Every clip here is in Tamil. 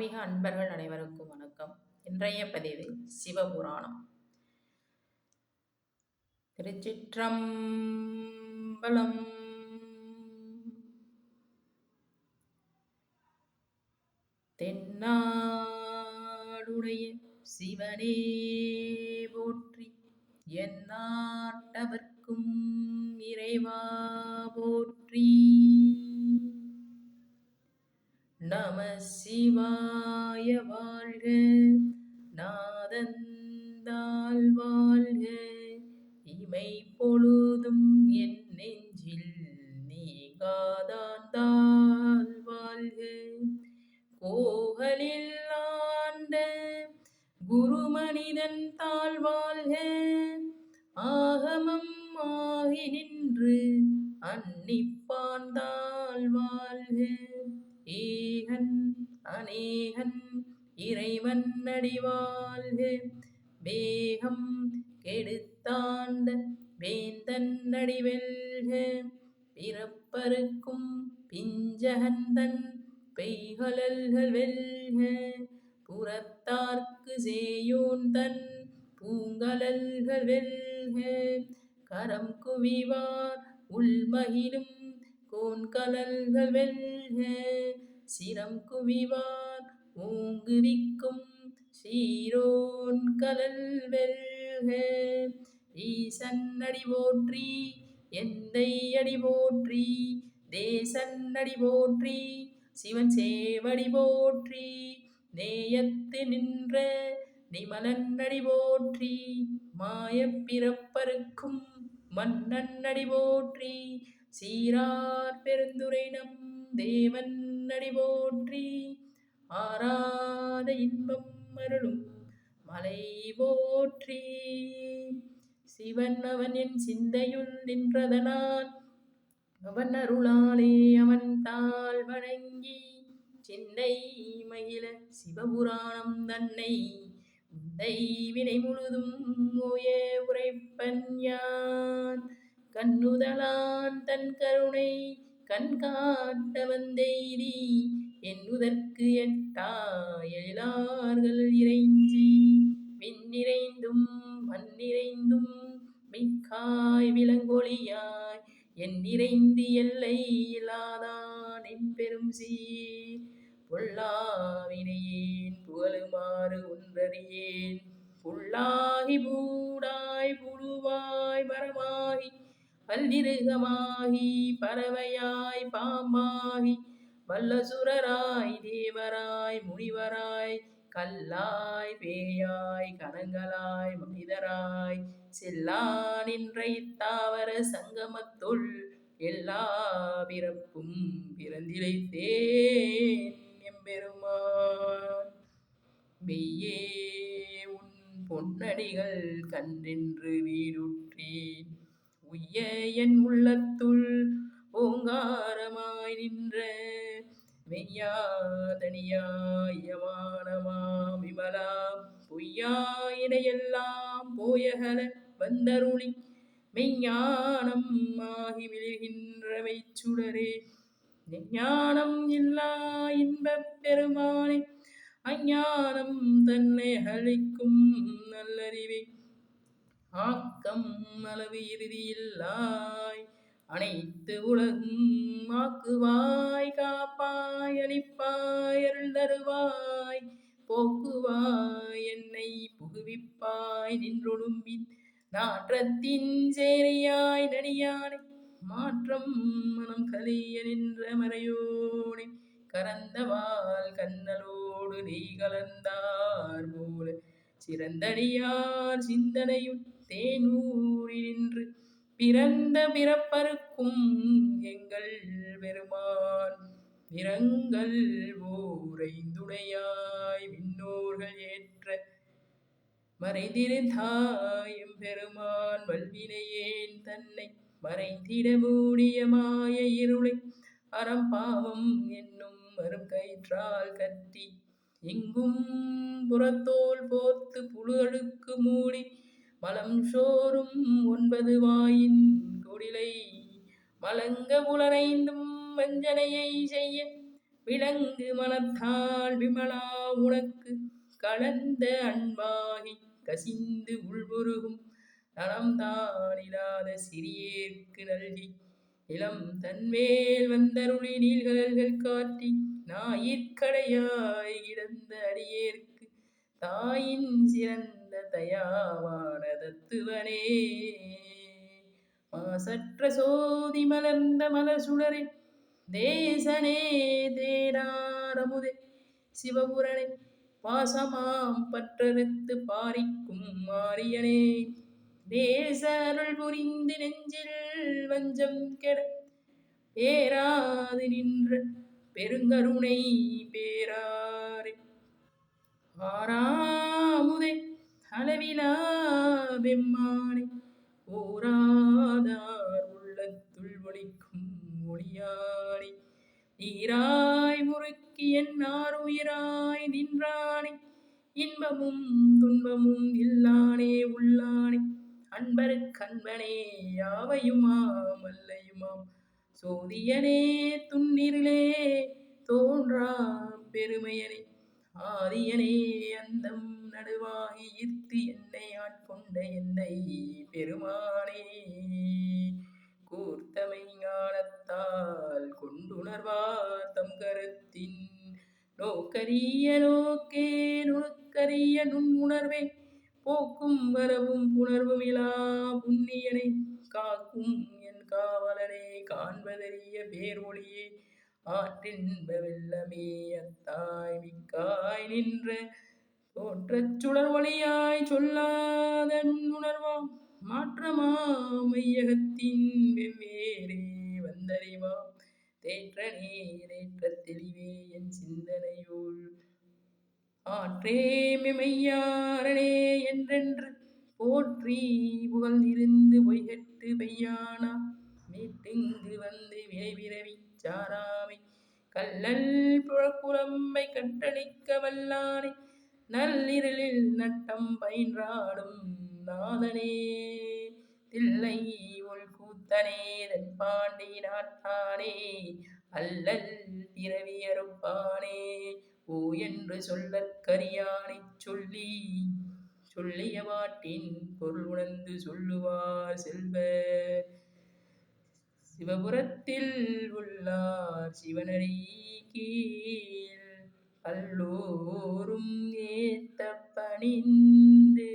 ஆன்மீக அன்பர்கள் அனைவருக்கும் வணக்கம். இன்றைய பதிவு சிவபுராணம். திருச்சிற்றம்பலம். தென்னாடுடைய சிவனே போற்றி எந்நாட்டவர்க்கும் இறைவா போற்றி. நம சிவாய வாழ்க. நாதந்தால் வாழ்க. இமை பொழுதும் என் நெஞ்சில் நீகாதாந்தால் வாழ்க. கோகலில் ஆண்ட குருமனிதன் தாழ் வாழ்க. ஆகமம் ஆகி நின்று அன்னிப்பாந்தாள் வாழ்க. ஈகன் அநேகன் இறைவன் அடிவாழ்க. வேகம் கெடுத்தாண்ட வேந்தன் அடிவெல்க. பிறப்பருக்கும் பிஞ்சகந்தன் பெய்கலல்கள் வெல்க. புறத்தார்க்கு சேயோன் தன் பூங்கலல்கள் வெல்க. கரம் குவிவார் உள்மகிலும் கோன் கலல்கள் வெல்க சிரம் குவிவார் ஓங்குவிக்கும் சீரோன் கலல் வெல்க. ஈசன் அடி போற்றி எந்தை அடி போற்றி தேசன் அடி போற்றி சிவன் சேவடி போற்றி நேயத்து நின்ற நிமலன் அடி போற்றி மாயப்பிறப்பருக்கும் மன்னன் அடி போற்றி சீரார் பெருந்துரைடம் தேவன் அடி போற்றி ஆராத இன்பம் அருளும் மலை போற்றி. சிவன் அவன் என் சிந்தையுள் நின்றதனால் அவன் அருளாலே அவன் தாழ் வணங்கி சிந்தை மகிழ சிவபுராணம் தன்னை உந்தை வினை முழுதும் ஓய உரைப்பன் யான். கண்ணுதலான் தன் கருணை கண்காட்ட வந்தெய்தி என்னுதற்கு எட்டா எழிலார்கள் இறைஞ்சி. விண்ணிறைந்தும் மண்ணிறைந்தும் மிக்காய் விலங்கொழியாய் என் நிறைந்து எல்லை இல்லாதான் பெரும் சீர். பொல்லாவினையேன் புகழுமாறு ஒன்றறியேன் புல்லாகி பூ பல்லிருகமாகி பறவையாய் பாம்பாகி வல்லசுரராய் தேவராய் முனிவராய் கல்லாய் பேயாய் கணங்களாய் மனிதராய் செல்லா நின்ற இத்தாவர சங்கமத்துள் எல்லா பிறப்பும் பிறந்திழைத்தேன் எம்பெருமான். மெய்யே உன் பொன்னடிகள் கன்றென்று வீடுற்றேன் உய்ய என் உள்ளத்துள் ஓங்காரமாய் நின்ற மெய்யாதனியாயமானமாம் விமலா பொய்யா பொய்யாயினையெல்லாம் போயகல வந்தருளி மெய்ஞானம் ஆகி விழுகின்ற மெய்ச்சுடரே. ஞானம் இல்லா இன்பப் பெருமானே அஞ்ஞானம் தன்னை அழிக்கும் நல்லறிவை. ஆக்கம் அளவு இறுதியில்லாய் அனைத்து உலகும் ஆக்குவாய் காப்பாய் அளிப்பாய் அருள் தருவாய் போக்குவாய் என்னை புகுவிப்பாய் நின்றொழும்பின் நாற்றத்தின் சேரியாய் நடியானை மாற்றம் மனம் கலிய நின்ற மறையோனை கரந்தவாள் கண்ணலோடு நீ கலந்தார் போல சிறந்தடியார் சிந்தனையுள் தேனூரி நின்று பிறந்த பிறப்பருக்கும் எங்கள் பெருமான் நிறங்கள் ஓரைந்துணையாய் விண்ணோர்கள் ஏற்ற மறைந்திருந்தாயும் பெருமான் வல்வினையேன் தன்னை மறைந்திட மூடிய மாய இருளை அறம்பாவம் என்னும் வரும் கயிற்றால் கட்டி எங்கும் புறத்தோல் போர்த்து புழு அழுக்கு மூடி மலம் சோறும் ஒன்பது வாயின் குடிலை மலங்க புலனைந்தும் வஞ்சனையை செய்ய விலங்கு மனத்தால் விமலா உனக்கு கலந்த அன்பாகி கசிந்து உள்புருகும் நலம்தான் இல்லாத சிறியேற்கு நல்கி இளம் தன்மேல் வந்தருளி நீள்கடல்கள் காட்டி ஞாயிற்கடையாய் கிடந்த அடியேற்கு தாயின் சிறந்த தயாவான தத்துவனே. மாசற்ற சோதி மலர்ந்த மலர் சுடரே தேசனே தேடாரமுதே சிவபுரனே பாசமாம் பற்றறுத்து பாரிக்கும் மாரியனே தேசருள் அருள் புரிந்து நெஞ்சில் வஞ்சம் கெட பேராது நின்ற பெருங்கருணை பேராரே. ஆறாமுதே அளவிலா பெம்மானே ஓராதார் உள்ளத்துள் ஒளிக்கும் ஒளியானே. நீராய் முறுக்கி என்னார் உயிராய் நின்றானே இன்பமும் துன்பமும் இல்லானே உள்ளானே. அன்பருக்கன்பனே யாவையுமாம் அல்லையுமாம் சோதியனே துன்னிருளே தோன்றா பெருமையனே. ஆதியனே அந்தம் நடுவாகி ஈர்த்து என்னை ஆட்கொண்ட என்னை பெருமானே. கூர்த்தமை ஞானத்தால் கொண்டுணர்வார் தம் கருத்தின் நோக்கரிய நோக்கே நுணுக்கரிய நுண்ணுணர்வே. போக்கும் வரவும் புணர்வும் இலா புண்ணியனை காக்கும் காண்பதறிய பேரொழியே ஆற்றின்ப வெள்ளமே அத்தாய் மிக்காய் நின்ற தோற்றச் சுடர் ஒளியாய் சொல்லாத நுண்ணுணர்வாம் மாற்றமா மையகத்தின் வெவ்வேறே வந்தறிவாம். தேற்ற தெளிவே என் சிந்தனையுள். ஆற்றேமெய்யாரனே என்றென்று போற்றி புகழ்ந்திருந்து பொய்கட்டு பெய்யானா. மீட்டிங்கு வந்து விரைவிரவி சாராமை கல்லல் புழக்குழம்பை கட்டளிக்க வல்லானை நள்ளிரலில் நட்டம் பயின்றாடும் நாதனே. தில்லை உள் கூத்தனே தன் பாண்டி நாட்டானே அல்லல் பிறவி அறுப்பானே. ஓ என்று சொல்லற்கரியானை சொல்லி சொல்லிய மாட்டின் பொருள் உணர்ந்து சொல்லுவார் செல்வர் சிவபுரத்தில் உள்ளார் சிவனடி கீழ் பல்லோரும் ஏத்த பணிந்து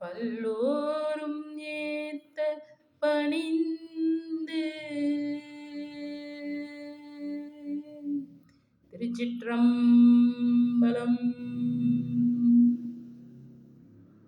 பல்லோரும் ஏத்த பணிந்து